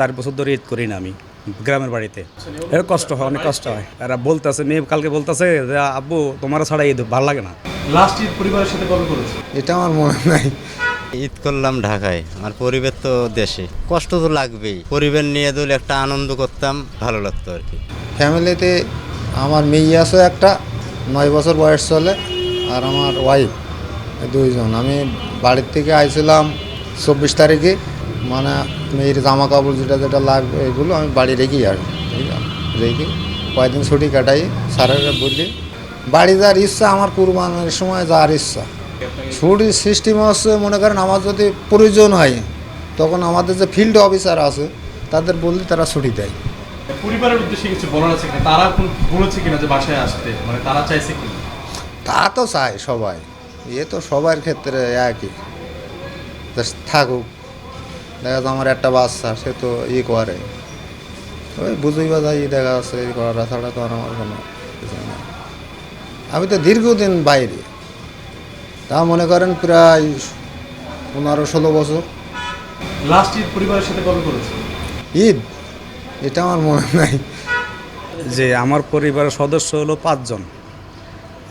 চার বছর ধরে ঈদ করি না আমি গ্রামের বাড়িতে। এর কষ্ট হয় অনেক কষ্ট হয়। এরা বলতেছে মেয়ে কালকে বলতেছে যে আব্বু তোমার ছাড়া ঈদ ভালো লাগে না। লাস্ট ঈদ পরিবারের সাথে কবে করেছে? এটা আমার মনে নাই। ঈদ করলাম ঢাকায়। আমার পরিবার তো দেশে। কষ্ট তো লাগবেই। পরিবার নিয়ে দলে একটা আনন্দ করতাম ভালো লাগতো আর কি। ফ্যামিলিতে আমার মেয়ে আছে একটা নয় বছর বয়স চলে আর আমার ওয়াইফ দুইজন। আমি বাড়ির থেকে আইছিলাম চব্বিশ তারিখে। মানে মেয়ের জামা কাপড় যেটা যেটা লাগবে এগুলো আমি বাড়ি রেখেই আসি ঠিক আছে? রেখে কয়েকদিন ছুটি কাটাই স্যারেরা বললি বাড়ি যাওয়ার ইচ্ছা আমার কুরবানের সময় যাওয়ার ইচ্ছা। ছুটির সিস্টেম হচ্ছে মনে করেন আমার যদি প্রয়োজন হয় তখন আমাদের যে ফিল্ড অফিসার আছে তাদের বললে তারা ছুটি দেয়। পরিবারের উদ্দেশ্যে কিছু বলার আছে কিনা? তারা বলেছে কিনা যে বাসায় আসতে? মানে তারা চাইছে কি? তা তো চায় সবাই এ তো সবার ক্ষেত্রে একই থাকুক। দেখা যাচ্ছে আমার একটা বাচ্চা সে তো ই করে। ওই বুঝেই বা যাই দেখা যাচ্ছে ই করা ছাড়া তো আর আমার কোনো আমি তো দীর্ঘদিন বাইরে। তা মনে করেন প্রায় পনেরো ষোলো বছর। লাস্ট ঈদ পরিবারের সাথে কবে করেছে? ঈদ? এটা আমার মনে নাই। যে আমার পরিবারের সদস্য হলো পাঁচজন।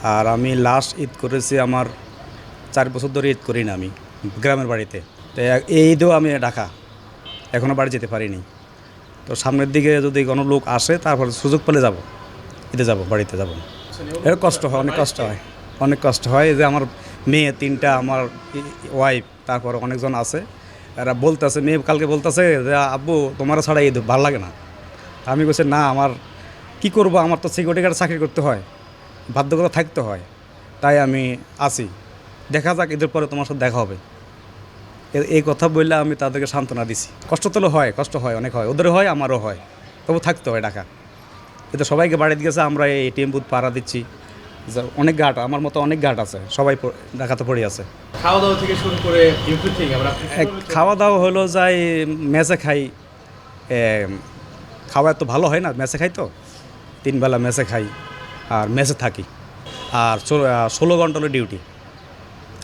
আর আমি লাস্ট ঈদ করেছি আমার চার বছর ধরে ঈদ করি না আমি গ্রামের বাড়িতে। তো এই ঈদেও আমি ঢাকা। এখনও বাড়ি যেতে পারিনি। তো সামনের দিকে যদি কোনো লোক আসে তারপরে সুযোগ পেলে যাব। ঈদে যাব, বাড়িতে যাব। এর কষ্ট হয়, অনেক কষ্ট হয়। অনেক কষ্ট হয় যে আমার মেয়ে তিনটা, আমার ওয়াইফ তারপর অনেকজন আছে। এরা বলতেছে, মেয়ে কালকে বলতেছে যে, আব্বু, তোমার ছাড়া ঈদ ভালো লাগে না। আমি বলছি, না, আমার কি করব? আমার তো সিকিউরিটি গার্ড চাকরি করতে হয়। বাধ্যকতা থাকতে হয়। তাই আমি আসি। দেখা যাক, ঈদের পরে তোমার সাথে দেখা হবে। এই কথা বললে আমি তাদেরকে সান্ত্বনা দিছি। কষ্ট তো হয় কষ্ট হয় অনেক হয়। ওদেরও হয় আমারও হয়। তবু থাকতে হয় ঢাকা। কিন্তু সবাইকে বাড়িতে গেছে আমরা এই এটিএম বুথ পাড়া দিচ্ছি। যে অনেক গাট আমার মতো অনেক গাট আছে। সবাই ঢাকাতে পড়ে আছে। খাওয়া দাওয়া থেকে শুরু করে এভরিথিং আমরা খাওয়া দাওয়া হলো যাই মেসে খাই। খাওয়া এত ভালো হয় না মেসে খাই তো। তিনবেলা মেসে খাই আর মেসে থাকি। আর ষোলো ষোলো ঘণ্টা হলো ডিউটি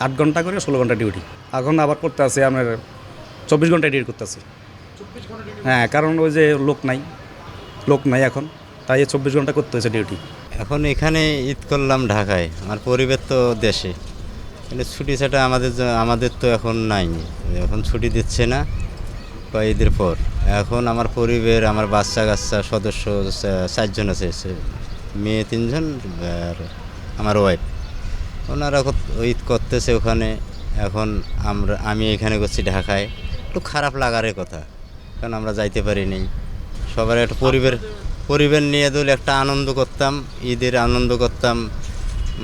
আট ঘণ্টা করে ষোলো ঘণ্টা ডিউটি এখন আবার করতে আছি আমার চব্বিশ ঘণ্টা ডিউটি করতেছি হ্যাঁ কারণ ওই যে লোক নাই লোক নাই এখন তাই চব্বিশ ঘণ্টা করতে হয়েছে ডিউটি এখন এখানে ঈদ করলাম ঢাকায় আমার পরিবার তো দেশে। কিন্তু ছুটি ছাটা আমাদের আমাদের তো এখন নাই। এখন ছুটি দিচ্ছে না বা ঈদের পর। এখন আমার পরিবার আমার বাচ্চা কাচ্চা সদস্য চারজন আছে মেয়ে তিনজন আর আমার ওয়াইফ ওনারা ঈদ করতেছে ওখানে। এখন আমরা, আমি এখানে করছি ঢাকায়। একটু খারাপ লাগারে কথা, কারণ আমরা যাইতে পারিনি। সবার একটা পরিবার পরিবার নিয়ে দলে একটা আনন্দ করতাম, ঈদের আনন্দ করতাম,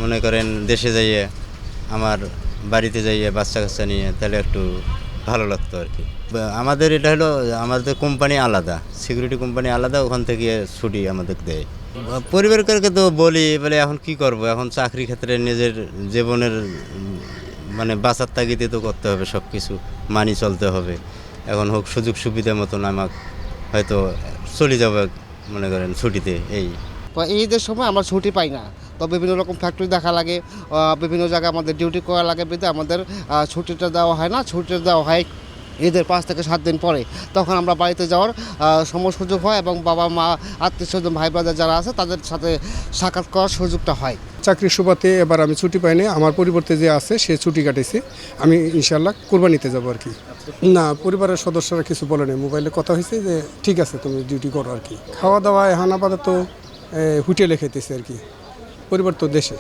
মনে করেন দেশে যাইয়ে, আমার বাড়িতে যাইয়ে বাচ্চা কাচ্চা নিয়ে, তাহলে একটু ভালো লাগতো আর কি। আমাদের এটা হলো আমাদের কোম্পানি আলাদা সিকিউরিটি কোম্পানি আলাদা ওখান থেকে ছুটি আমাদের দেয়। পরিবারকে তো বলি বলে এখন কি করব? এখন চাকরি ক্ষেত্রে নিজের জীবনের মানে বাঁচার তাগিদে তো করতে হবে সব কিছু মানি চলতে হবে। এখন হোক সুযোগ সুবিধা মতন আমাকে হয়তো চলে যাবে মনে করেন ছুটিতে এই ঈদের সময় আমরা ছুটি পাই না। তো বিভিন্ন রকম ফ্যাক্টরি দেখা লাগে বিভিন্ন জায়গায় আমাদের ডিউটি করা লাগে বিধে আমাদের ছুটিটা দেওয়া হয় না। ছুটিটা দেওয়া হয় ঈদের পাঁচ থেকে সাত দিন পরে। তখন আমরা বাড়িতে যাওয়ার সময় সুযোগ হয় এবং বাবা মা, আত্মীয় স্বজন, ভাই ব্রাদার যারা আছে, তাদের সাথে সাক্ষাৎ করার সুযোগটা হয়। চাকরির সুবাদে এবার আমি ছুটি পাইনি। আমার পরিবর্তে যে আছে, সে ছুটি কাটেছে। আমি ইনশাল্লাহ কোরবানিতে যাব আর কি। না, পরিবারের সদস্যরা কিছু বলেনি মোবাইলে কথা হয়েছে যে, ঠিক আছে, তুমি ডিউটি করো আর কি। খাওয়া দাওয়া এখন আপাতত হোটেলে খেতেছে আর কি। পরিবার তো দেশে।